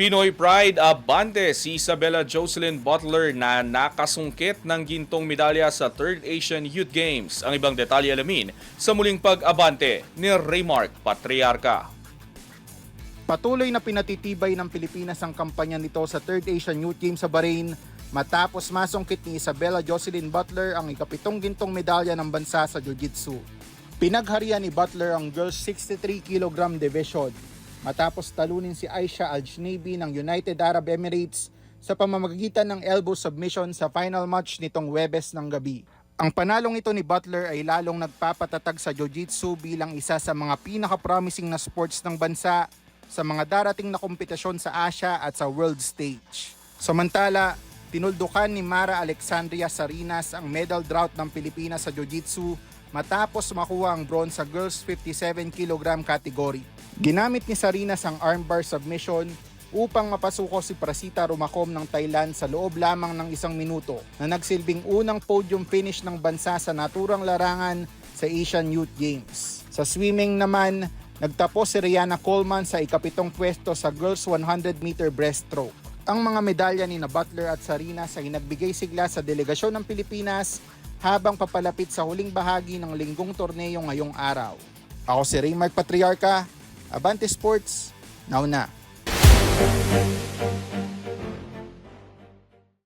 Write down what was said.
Pinoy Pride abante si Isabella Jocelyn Butler na nakasungkit ng gintong medalya sa 3rd Asian Youth Games. Ang ibang detalye alamin sa muling pag-abante ni Raymark Patriarca. Patuloy na pinatitibay ng Pilipinas ang kampanya nito sa 3rd Asian Youth Games sa Bahrain matapos masungkit ni Isabella Jocelyn Butler ang ikapitong gintong medalya ng bansa sa Jiu-Jitsu. Pinagharian ni Butler ang girls 63 kg division matapos talunin si Aisha Al-Jneibi ng United Arab Emirates sa pamamagitan ng elbow submission sa final match nitong Webes ng gabi. Ang panalong ito ni Butler ay lalong nagpapatatag sa Jiu-Jitsu bilang isa sa mga pinaka-promising na sports ng bansa sa mga darating na kompetisyon sa Asia at sa world stage. Samantala, tinuldukan ni Mara Alexandria Sarinas ang medal drought ng Pilipinas sa Jiu-Jitsu matapos makuha ang bronze sa girls 57 kg category. Ginamit ni Sarinas ang armbar submission upang mapasuko si Prasita Rumakom ng Thailand sa loob lamang ng isang minuto na nagsilbing unang podium finish ng bansa sa naturang larangan sa Asian Youth Games. Sa swimming naman, nagtapos si Rihanna Coleman sa ikapitong pwesto sa girls 100 meter breaststroke. Ang mga medalya ni na Butler at Sarinas ay nagbigay sigla sa delegasyon ng Pilipinas habang papalapit sa huling bahagi ng linggong torneo ngayong araw. Ako si Raymark Patriarca, Abante Sports, now na.